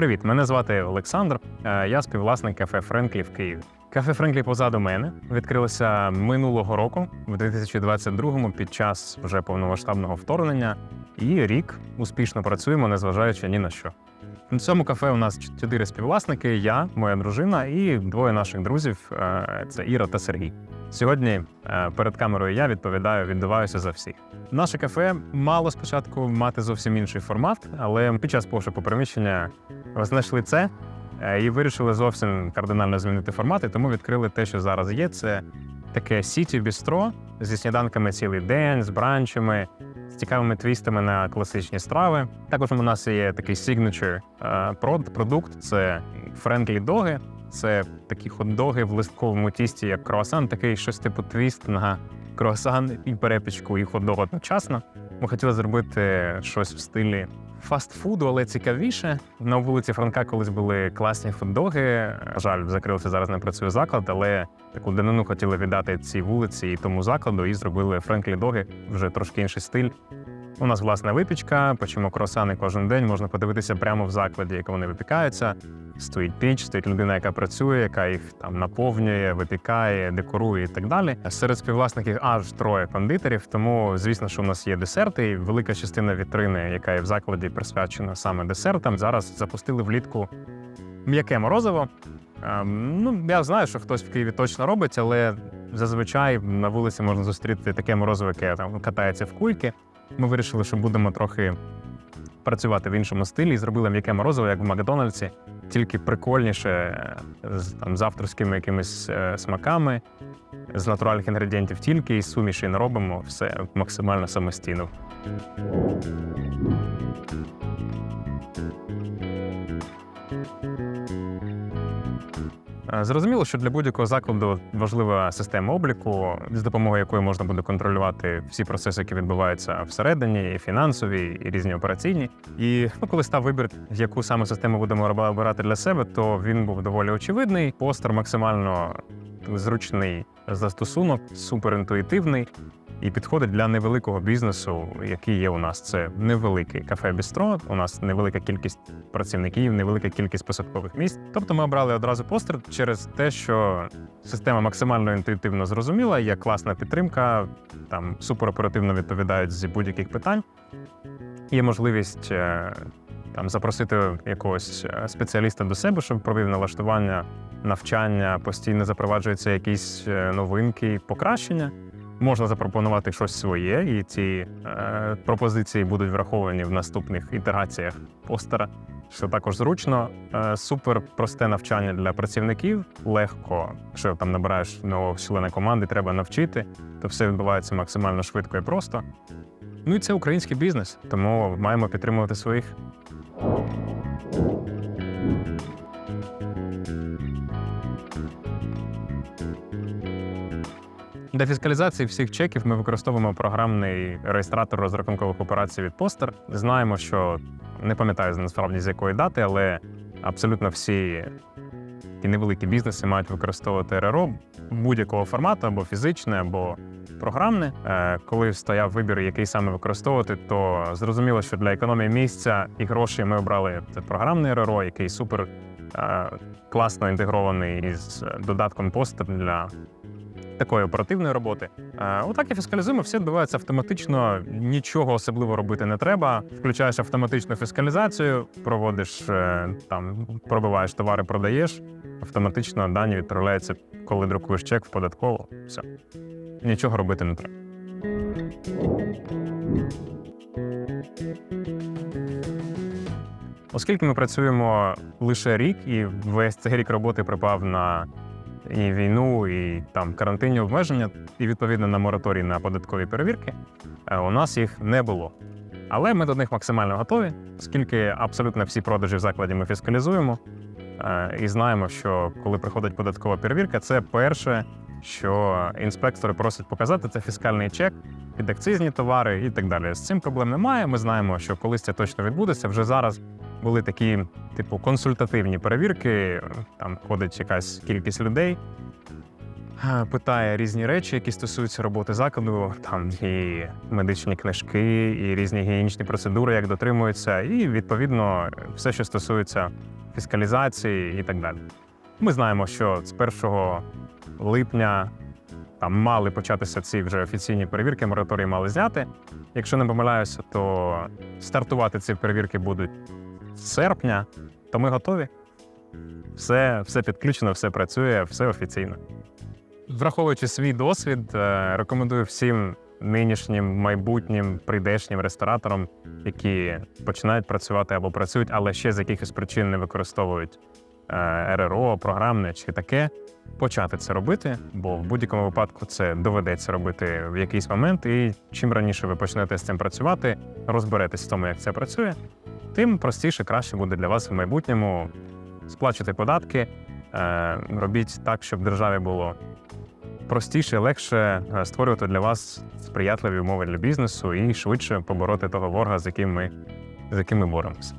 Привіт, мене звати Олександр. Е, Я співвласник кафе Френклі в Києві. Кафе Френклі позаду мене відкрилося минулого року, в 2022-му, під час вже повномасштабного вторгнення. І рік успішно працюємо, незважаючи ні на що. В цьому кафе у нас чотири співвласники: я, моя дружина і двоє наших друзів е, це Іра та Сергій. Сьогодні е, перед камерою я відповідаю, віддуваюся за всіх. Наше кафе мало спочатку мати зовсім інший формат, але під час пошуку приміщення знайшли це е, і вирішили зовсім кардинально змінити формат, і тому відкрили те, що зараз є. Це таке сіті бістро зі сніданками цілий день, з бранчами, цікавими твістами на класичні страви. Також у нас є такий signature е, продукт це френклі доги. Це такі хот-доги в листковому тісті, як круасан, такий щось типу твіст на круасан і перепічку, і хот-дог одночасно. Ми хотіли зробити щось в стилі фастфуду, але цікавіше. На вулиці Франка колись були класні хот-доги. Жаль, закрився зараз не працює заклад, але таку данину хотіли віддати цій вулиці і тому закладу, і зробили френклі доги, вже трошки інший стиль. У нас власна випічка, печемо круасани кожен день. Можна подивитися прямо в закладі, як вони випікаються. Стоїть піч, стоїть людина, яка працює, яка їх там наповнює, випікає, декорує і так далі. Серед співвласників аж троє кондитерів. Тому, звісно, що у нас є десерти. І велика частина вітрини, яка є в закладі, присвячена саме десертам. Зараз запустили влітку м'яке морозиво. Ем, ну, я знаю, що хтось в Києві точно робить, але зазвичай на вулиці можна зустріти таке морозиво, яке там катається в кульки. Ми вирішили, що будемо трохи працювати в іншому стилі і зробили м'яке морозиво, як в Макдональдсі, тільки прикольніше, е, з, там, з авторськими якимись е, смаками, з натуральних інгредієнтів тільки і суміші не робимо все максимально самостійно. Зрозуміло, що для будь-якого закладу важлива система обліку, з допомогою якої можна буде контролювати всі процеси, які відбуваються всередині, і фінансові, і різні операційні. І ну, коли став вибір, яку саме систему будемо обирати для себе, то він був доволі очевидний. Постер максимально зручний застосунок, суперінтуїтивний. І підходить для невеликого бізнесу, який є у нас. Це невеликий кафе бістро. У нас невелика кількість працівників, невелика кількість посадкових місць. Тобто ми обрали одразу постер через те, що система максимально інтуїтивно зрозуміла, є класна підтримка, там супероперативно відповідають з будь-яких питань. Є можливість е, там запросити якогось е, спеціаліста до себе, щоб провів налаштування, навчання, постійно запроваджуються якісь е, новинки, покращення. Можна запропонувати щось своє, і ці е, пропозиції будуть враховані в наступних ітераціях постера, що також зручно. Е, супер просте навчання для працівників, легко. Якщо там набираєш нового члена команди, треба навчити, то все відбувається максимально швидко і просто. Ну і це український бізнес, тому маємо підтримувати своїх. Для фіскалізації всіх чеків ми використовуємо програмний реєстратор розрахункових операцій від Постер. Знаємо, що не пам'ятаю насправді з якої дати, але абсолютно всі ті невеликі бізнеси мають використовувати РРО будь-якого формату, або фізичне, або програмне. Е, Коли стояв вибір, який саме використовувати, то зрозуміло, що для економії місця і грошей ми обрали це програмний РРО, який супер е, класно інтегрований із додатком Постер для такої оперативної роботи. Е, Отак і фіскалізуємо, все відбувається автоматично, нічого особливо робити не треба. Включаєш автоматичну фіскалізацію, проводиш е, там, пробиваєш товари, продаєш. Автоматично дані відправляються, коли друкуєш чек в податкову. Все. Нічого робити не треба. Оскільки ми працюємо лише рік, і весь цей рік роботи припав на і війну, і там карантинні обмеження, і відповідно на мораторій на податкові перевірки, е, у нас їх не було. Але ми до них максимально готові, оскільки абсолютно всі продажі в закладі ми фіскалізуємо е, і знаємо, що коли приходить податкова перевірка, це перше, що інспектори просять показати, це фіскальний чек, підакцизні товари і так далі. З цим проблем немає. Ми знаємо, що колись це точно відбудеться. Вже зараз були такі, типу, консультативні перевірки. Там ходить якась кількість людей. питає різні речі, які стосуються роботи закладу, там і медичні книжки, і різні гігієнічні процедури, як дотримуються, і відповідно все, що стосується фіскалізації і так далі. Ми знаємо, що з 1 липня там мали початися ці вже офіційні перевірки, мораторії мали зняти. Якщо не помиляюся, то стартувати ці перевірки будуть з серпня, то ми готові. Все, все підключено, все працює, все офіційно. Враховуючи свій досвід, е, рекомендую всім нинішнім, майбутнім, прийдешнім рестораторам, які починають працювати або працюють, але ще з якихось причин не використовують РРО, програмне чи таке, почати це робити, бо в будь-якому випадку це доведеться робити в якийсь момент. І чим раніше ви почнете з цим працювати, розберетесь в тому, як це працює, тим простіше, краще буде для вас в майбутньому сплачувати податки, е, робіть так, щоб державі було простіше, легше е, створювати для вас сприятливі умови для бізнесу і швидше побороти того ворога, з яким ми, з яким ми боремося.